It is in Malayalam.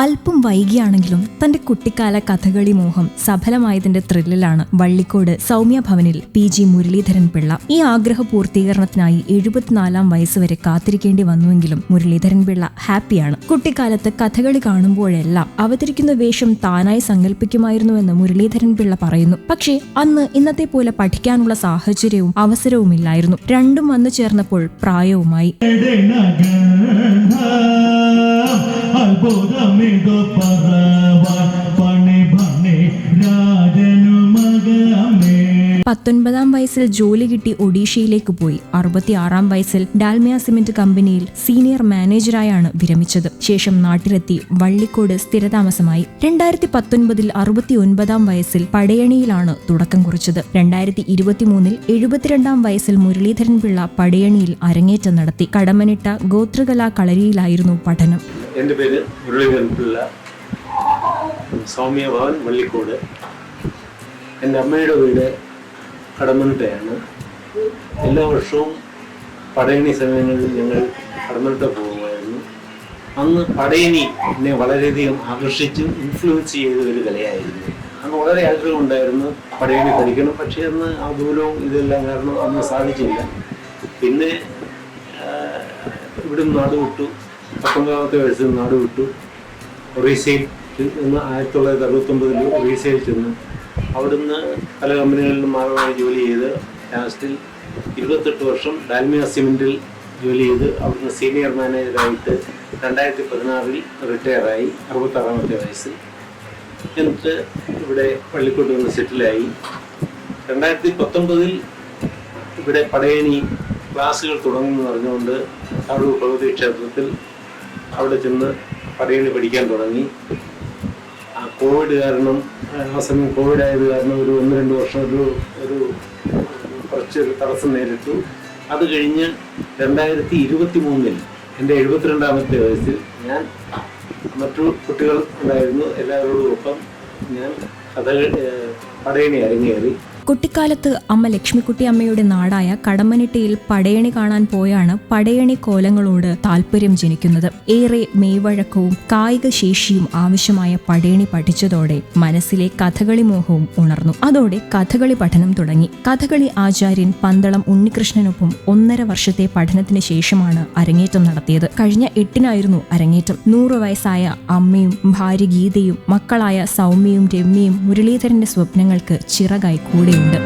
അല്പം വൈകിയാണെങ്കിലും തന്റെ കുട്ടിക്കാല കഥകളി മോഹം സഫലമായതിന്റെ ത്രില്ലിലാണ് വള്ളിക്കോട് സൗമ്യ ഭവനിൽ പി ജി മുരളീധരൻ പിള്ള. ഈ ആഗ്രഹ പൂർത്തീകരണത്തിനായി എഴുപത്തിനാലാം വയസ്സ് വരെ കാത്തിരിക്കേണ്ടി വന്നുവെങ്കിലും മുരളീധരൻ പിള്ള ഹാപ്പിയാണ്. കുട്ടിക്കാലത്ത് കഥകളി കാണുമ്പോഴെല്ലാം അവതരിക്കുന്ന വേഷം താനായി സങ്കല്പിക്കുമായിരുന്നുവെന്ന് മുരളീധരൻ പിള്ള പറയുന്നു. പക്ഷേ അന്ന് ഇന്നത്തെ പോലെ പഠിക്കാനുള്ള സാഹചര്യവും അവസരവും ഇല്ലായിരുന്നു രണ്ടും വന്നു ചേർന്നപ്പോൾ പ്രായവുമായി. പണി പണി പത്തൊൻപതാം വയസ്സിൽ ജോലി കിട്ടി ഒഡീഷയിലേക്ക് പോയി. അറുപത്തിയാറാം വയസ്സിൽ ഡാൽമിയ സിമെന്റ് കമ്പനിയിൽ സീനിയർ മാനേജറായാണ് വിരമിച്ചത്. ശേഷം നാട്ടിലെത്തി വള്ളിക്കോട് സ്ഥിരതാമസമായി. രണ്ടായിരത്തി പത്തൊൻപതിൽ അറുപത്തി ഒൻപതാം വയസ്സിൽ പടയണിയിലാണ് തുടക്കം കുറിച്ചത്. രണ്ടായിരത്തി ഇരുപത്തിമൂന്നിൽ എഴുപത്തിരണ്ടാം വയസ്സിൽ മുരളീധരൻ പിള്ള പടയണിയിൽ അരങ്ങേറ്റം നടത്തി. കടമനിട്ട ഗോത്രകലാ കളരിയിലായിരുന്നു പഠനം. എന്റെ പേര് മുരളീധരൻ പിള്ള. സൗമ്യ ഭവൻ വള്ളിക്കോട് എന്റെ അമ്മയുടെ വീട് കടമനട്ടയാണ് എല്ലാ വർഷവും പടയണി സമയങ്ങളിൽ ഞങ്ങൾ കടമനട്ട പോകുമായിരുന്നു. അന്ന് പടയണി എന്നെ വളരെയധികം ആകർഷിച്ചു ഇൻഫ്ലുവൻസ് ചെയ്ത ഒരു കലയായിരുന്നു. അന്ന് വളരെ ആഗ്രഹം ഉണ്ടായിരുന്നു പടയണി പഠിക്കണം. പക്ഷേ അന്ന് ആ ദൂരവും ഇതെല്ലാം കാരണം അന്ന് സാധിച്ചില്ല. പിന്നെ ഇവിടുന്ന് നാട് വിട്ടു. പത്തൊമ്പതാമത്തെ വയസ്സിൽ നാട് വിട്ടു. റീസെയിൽ നിന്ന് ആയിരത്തി തൊള്ളായിരത്തി അറുപത്തൊമ്പതിൽ ഒറീസയിൽ ചെന്നു അവിടുന്ന് പല കമ്പനികളിലും മാറി മാറി ജോലി ചെയ്ത് ലാസ്റ്റിൽ ഇരുപത്തെട്ട് വർഷം ഡാൽമിയ സിമെന്റിൽ ജോലി ചെയ്ത് അവിടുന്ന് സീനിയർ മാനേജറായിട്ട് രണ്ടായിരത്തി പതിനാറിൽ റിട്ടയറായി അറുപത്താറാമത്തെ വയസ്സിൽ. എന്നിട്ട് ഇവിടെ പള്ളിക്കോട്ട് വന്ന് സെറ്റിലായി. രണ്ടായിരത്തി പത്തൊമ്പതിൽ ഇവിടെ പടയണി ക്ലാസ്സുകൾ തുടങ്ങുമെന്ന് പറഞ്ഞുകൊണ്ട് അവിടെ ഭഗവതി ക്ഷേത്രത്തിൽ അവിടെ ചെന്ന് പടയണി പഠിക്കാൻ തുടങ്ങി. ആ കോവിഡ് കാരണം ആ സമയം കോവിഡ് ആയത് കാരണം ഒരു ഒന്ന് രണ്ട് വർഷം ഒരു ഒരു കുറച്ചൊരു തടസ്സം നേരിട്ടു. അത് കഴിഞ്ഞ് രണ്ടായിരത്തി ഇരുപത്തി മൂന്നിൽ എന്റെ എഴുപത്തിരണ്ടാമത്തെ വയസ്സിൽ ഞാൻ മറ്റു കുട്ടികൾ ഉണ്ടായിരുന്നു. എല്ലാവരോടും ഒപ്പം ഞാൻ കഥകൾ പടയണി അരങ്ങേറി. കുട്ടിക്കാലത്ത് അമ്മ ലക്ഷ്മിക്കുട്ടി അമ്മയുടെ നാടായ കടമ്മനിട്ടയിൽ പടയണി കാണാൻ പോയാണ് പടയണി കോലങ്ങളോട് താല്പര്യം ജനിക്കുന്നത്. ഏറെ മെയ്വഴക്കവും കായിക ശേഷിയും ആവശ്യമായ പടയണി പഠിച്ചതോടെ മനസ്സിലെ കഥകളി മോഹവും ഉണർന്നു. അതോടെ കഥകളി പഠനം തുടങ്ങി. കഥകളി ആചാര്യൻ പന്തളം ഉണ്ണികൃഷ്ണനൊപ്പം ഒന്നര വർഷത്തെ പഠനത്തിന് ശേഷമാണ് അരങ്ങേറ്റം നടത്തിയത്. കഴിഞ്ഞ എട്ടിനായിരുന്നു അരങ്ങേറ്റം. നൂറു വയസ്സായ അമ്മയും ഭാര്യ ഗീതയും മക്കളായ സൗമ്യയും രമ്യയും മുരളീധരന്റെ സ്വപ്നങ്ങൾക്ക് ചിറകായി കൂടെയുണ്ട്